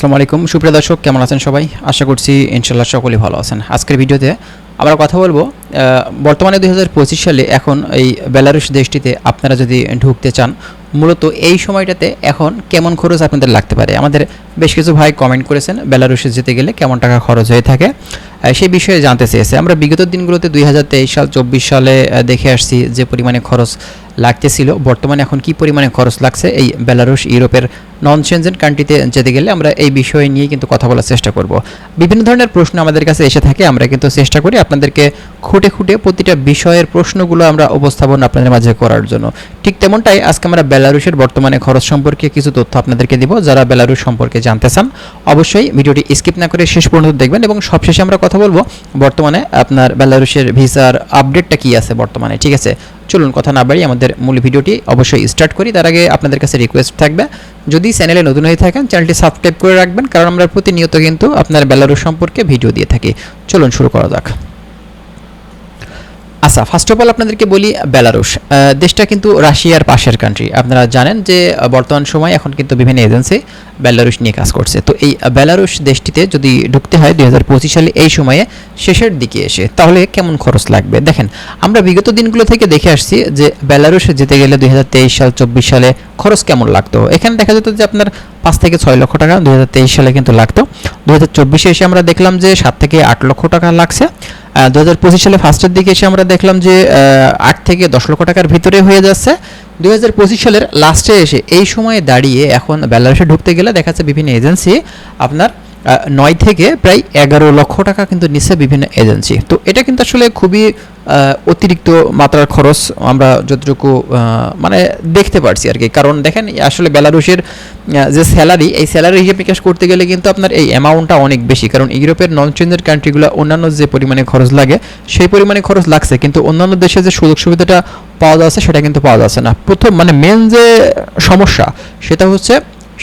আসসালামু আলাইকুম। সুপ্রিয় দর্শক, কেমন আছেন সবাই? আশা করছি ইনশাল্লাহ সকলেই ভালো আছেন। আজকের ভিডিওতে আমরা কথা বলব বর্তমানে দুই হাজার পঁচিশ সালে এখন এই বেলারুশ দেশটিতে আপনারা যদি ঢুকতে চান, মূলত এই সময়টাতে এখন কেমন খরচ আপনাদের লাগতে পারে? আমাদের বেশ কিছু ভাই কমেন্ট করেছেন, বেলারুশে যেতে গেলে কেমন টাকা খরচ হয়ে থাকে। সেই বিষয়ে জানতে চেয়েছে। আমরা বিগত দিনগুলোতে দুই হাজার তেইশ সাল, চব্বিশ সালে দেখে আসছি যে পরিমাণে খরচ লাগতেছিল। বর্তমানে এখন কি পরিমাণে খরচ লাগছে এই বেলারুশ ইউরোপের নন চেঞ্জেন কান্ট্রিতে যেতে গেলে আমরা এই বিষয় নিয়ে কিন্তু কথা বলার চেষ্টা করব। বিভিন্ন ধরনের প্রশ্ন আমাদের কাছে এসে থাকে, আমরা কিন্তু চেষ্টা করি আপনাদেরকে খুঁটে খুঁটে প্রতিটা বিষয়ের প্রশ্নগুলো আমরা উপস্থাপন আপনাদের মাঝে করার জন্য। ঠিক তেমনটাই আজকে আমরা বেলারুশের বর্তমানে খরচ সম্পর্কে কিছু তথ্য আপনাদেরকে দিব, যারা বেলারুশ সম্পর্কে জানতে চান। অবশ্যই ভিডিওটি স্কিপ না করে শেষ পর্যন্ত দেখবেন এবং সবশেষে আমরা কথা বলব বর্তমানে আপনার বেলারুশের ভিসার আপডেটটা কি আছে বর্তমানে, ঠিক আছে? চলুন কথা না বাড়ি আমাদের মূল ভিডিওটি অবশ্যই স্টার্ট করি। তার আগে আপনাদের কাছে রিকোয়েস্ট থাকবে, যদি চ্যানেলে নতুন হয়ে থাকেন চ্যানেলটি সাবস্ক্রাইব করে রাখবেন, কারণ আমরা প্রতিনিয়ত কিন্তু আপনার বেলারুশ সম্পর্কে ভিডিও দিয়ে থাকি। চলুন শুরু করা যাক। আচ্ছা ফার্স্ট অফ অল আপনাদেরকে বলি বেলারুশ। দেশটা কিন্তু রাশিয়ার পাশের কান্ট্রি আপনারা জানেন যে বর্তমান সময় এখন কিন্তু বিভিন্ন এজেন্সি বেলারুশ নিয়ে কাজ করছে। তো এই বেলারুশ দেশটিতে যদি ঢুকতে হয় দুই হাজার পঁচিশ সালে, এই সময়ে শেষের দিকে এসে, তাহলে কেমন খরচ লাগবে? দেখেন, আমরা বিগত দিনগুলো থেকে দেখে আসছি যে, বেলারুশে যেতে গেলে দুই হাজার তেইশ সাল, চব্বিশ সালে খরচ কেমন লাগতো? এখানে দেখা যেত যে আপনার পাঁচ থেকে ছয় লক্ষ টাকা দুই হাজার তেইশ সালে কিন্তু লাগতো। দু হাজার চব্বিশে এসে আমরা দেখলাম যে সাত থেকে আট লক্ষ টাকা লাগছে। দু হাজার পঁচিশ সালে ফার্স্টের দিকে এসে আমরা দেখলাম যে আট থেকে দশ লক্ষ টাকার ভিতরে হয়ে যাচ্ছে। দুই হাজার পঁচিশ সালের লাস্টে এসে এই সময়ে দাঁড়িয়ে এখন ব্যালান্সে ঢুকতে গেলে দেখা যাচ্ছে বিভিন্ন এজেন্সি আপনার নয় থেকে প্রায় এগারো লক্ষ টাকা কিন্তু নিচ্ছে বিভিন্ন এজেন্সি। তো এটা কিন্তু আসলে খুবই অতিরিক্ত মাত্রার খরচ আমরা যতটুকু মানে দেখতে পারছি আর কি। কারণ দেখেন, আসলে বেলারুশের যে স্যালারি, এই স্যালারি হিসেবে নিকাশ করতে গেলে কিন্তু আপনার এই অ্যামাউন্টটা অনেক বেশি। কারণ ইউরোপের নন চেঞ্জের কান্ট্রিগুলো অন্যান্য যে পরিমাণে খরচ লাগে, সেই পরিমাণে খরচ লাগছে। কিন্তু অন্যান্য দেশে যে সুযোগ সুবিধাটা পাওয়া যাচ্ছে, সেটা কিন্তু পাওয়া যাচ্ছে না। প্রথম মানে মেন যে সমস্যা, সেটা হচ্ছে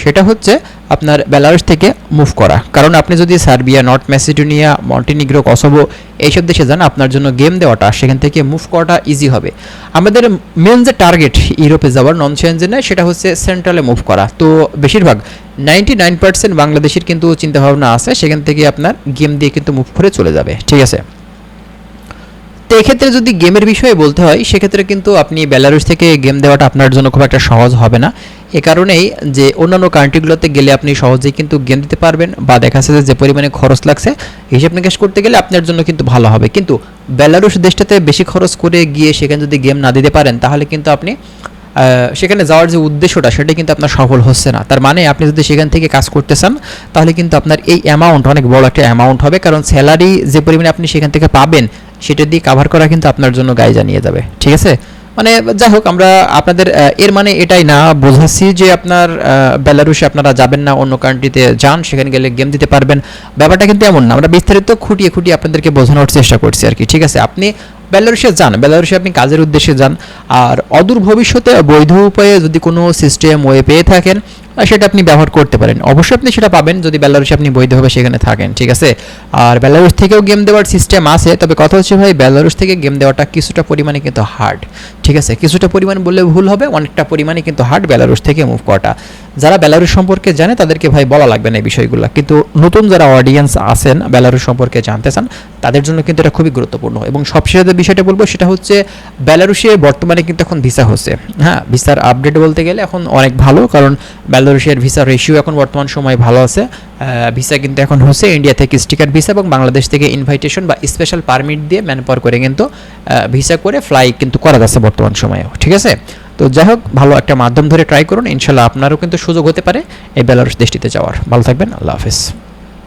সেটা হচ্ছে আপনার বেলারুস থেকে মুভ করা। কারণ আপনি যদি Serbia, north Macedonia, Montenegro, Kosovo এইসব দেশে যান, আপনার জন্য গেম দেওয়াটা, সেখান থেকে মুভ করাটা ইজি হবে। আমাদের মেন যে টার্গেট ইউরোপে যাওয়ার নন চেঞ্জেনে সেটা হচ্ছে সেন্ট্রালে মুভ করা। তো বেশিরভাগ নাইনটি নাইন পার্সেন্ট বাংলাদেশের কিন্তু চিন্তাভাবনা আছে, সেখান থেকে আপনার গেম দিয়ে কিন্তু মুভ করে চলে যাবে। ঠিক আছে? তো এক্ষেত্রে যদি গেমের বিষয়ে বলতে হয়, সেক্ষেত্রে কিন্তু আপনি বেলারুস থেকে গেম দেওয়াটা আপনার জন্য খুব একটা সহজ হবে না। এ কারণেই যে অন্যান্য কান্ট্রিগুলোতে গেলে আপনি সহজেই কিন্তু গেম দিতে পারবেন বা দেখা যাচ্ছে যে পরিমাণে খরচ লাগছে, হিসাব নিকাশ করতে গেলে আপনার জন্য কিন্তু ভালো হবে। কিন্তু বেলারুস দেশটাতে বেশি খরচ করে গিয়ে সেখানে যদি গেম না দিতে পারেন, তাহলে কিন্তু আপনি সেখানে যাওয়ার যে উদ্দেশ্যটা, সেটা কিন্তু আপনার সফল হচ্ছে না। তার মানে আপনি যদি সেখান থেকে কাজ করতে চান, তাহলে কিন্তু আপনার এই অ্যামাউন্ট অনেক বড় একটা অ্যামাউন্ট হবে, কারণ স্যালারি যে পরিমাণে আপনি সেখান থেকে পাবেন, সেটা দিয়ে কাভার করা কিন্তু আপনার জন্য গায়ে জানিয়ে যাবে। ঠিক আছে? মানে যাই হোক, আমরা আপনাদের এর মানে এটাই না, বোঝাচ্ছি যে আপনার বেলারুশে আপনারা যাবেন না, অন্য কান্ট্রিতে যান, সেখানে গেলে গেম দিতে পারবেন। ব্যাপারটা কিন্তু এমন না, আমরা বিস্তারিত খুঁটিয়ে খুঁটিয়ে আপনাদেরকে বোঝানোর চেষ্টা করছি আর কি, ঠিক আছে? আপনি বেলারুশে যান বেলারুশে আপনি কাজের উদ্দেশ্যে যান, আর অদূর ভবিষ্যতে বৈধ উপায়ে যদি কোনো সিস্টেম ওয়ে পেয়ে থাকেন সেটা আপনি ব্যবহার করতে পারেন। অবশ্যই আপনি সেটা পাবেন যদি বেলারুশে আপনি বৈধভাবে সেখানে থাকেন, ঠিক আছে? আর বেলারুশ থেকেও গেম দেওয়ার সিস্টেম আছে, তবে কথা হচ্ছে ভাই, বেলারুশ থেকে গেম দেওয়াটা কিছুটা পরিমাণে কিন্তু হার্ড ঠিক আছে, কিছুটা পরিমাণ বললে ভুল হবে, অনেকটা পরিমাণে কিন্তু হার্ড বেলারুশ থেকে মুভ করাটা। যারা বেলারুশ সম্পর্কে জানে, তাদেরকে ভাই বলা লাগবে না এই বিষয়গুলো। কিন্তু নতুন যারা অডিয়েন্স আছেন, বেলারুশ সম্পর্কে জানতে চান, তাদের জন্য কিন্তু এটা খুবই গুরুত্বপূর্ণ। এবং সবশেষে যে বিষয়টা বলব, সেটা হচ্ছে বেলারুশে বর্তমানে কিন্তু এখন ভিসা হচ্ছে। হ্যাঁ ভিসার আপডেট বলতে গেলে এখন অনেক ভালো, কারণ বেলারুশের ভিসা রেশিও এখন বর্তমান সময় ভালো আছে। ভিসা কিন্তু এখন হচ্ছে ইন্ডিয়া থেকে স্টিকার ভিসা এবং বাংলাদেশ থেকে ইনভাইটেশন বা স্পেশাল পারমিট দিয়ে ম্যান পাওয়ার করে কিন্তু ভিসা করে ফ্লাই কিন্তু করা যাচ্ছে বর্তমান সময়েও, ঠিক আছে? তো যাই হোক, ভালো একটা মাধ্যম ধরে ট্রাই করুন, ইনশাল্লাহ আপনারও কিন্তু সুযোগ হতে পারে এই বেলারুশ দেশটিতে যাওয়ার। ভালো থাকবেন, আল্লাহ হাফেজ।